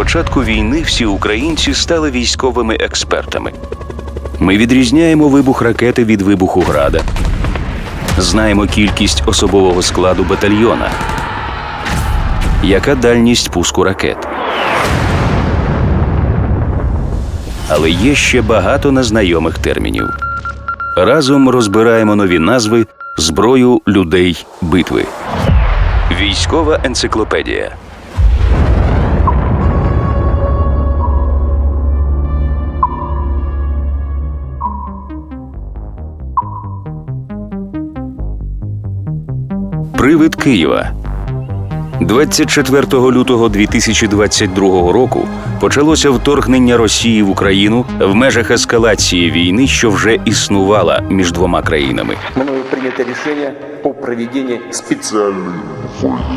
початку війни всі українці стали військовими експертами. Ми відрізняємо вибух ракети від вибуху града, знаємо кількість особового складу батальйона, яка дальність пуску ракет. Але є ще багато незнайомих термінів. Разом розбираємо нові назви, зброю людей, битви. Військова енциклопедія. Привид Києва. 24 лютого 2022 року почалося вторгнення Росії в Україну в межах ескалації війни, що вже існувала між двома країнами. мною принято решение о проведении специальной Спеціальної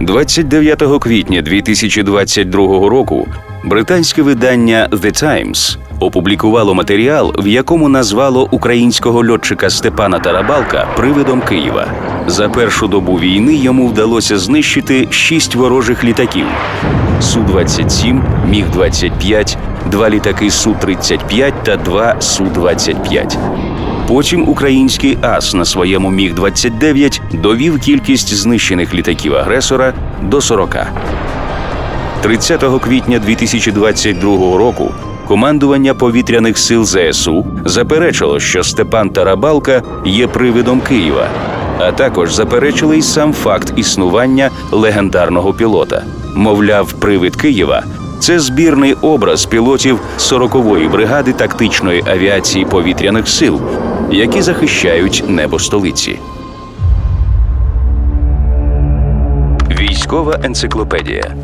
29 квітня 2022 року британське видання The Times опублікувало матеріал, в якому назвало українського льотчика Степана Тарабалка привидом Києва. За першу добу війни йому вдалося знищити шість ворожих літаків: Су-27, Міг-25, два літаки Су-35 та два Су-25. Потім український ас на своєму міг 29 довів кількість знищених літаків агресора до 40. 30 квітня 2022 року командування повітряних сил ЗСУ заперечило, що Степан Тарабалка є привидом Києва, а також заперечили й сам факт існування легендарного пілота. Мовляв, привид Києва це збірний образ пілотів 40-ї бригади тактичної авіації повітряних сил, які захищають небо столиці. Військова енциклопедія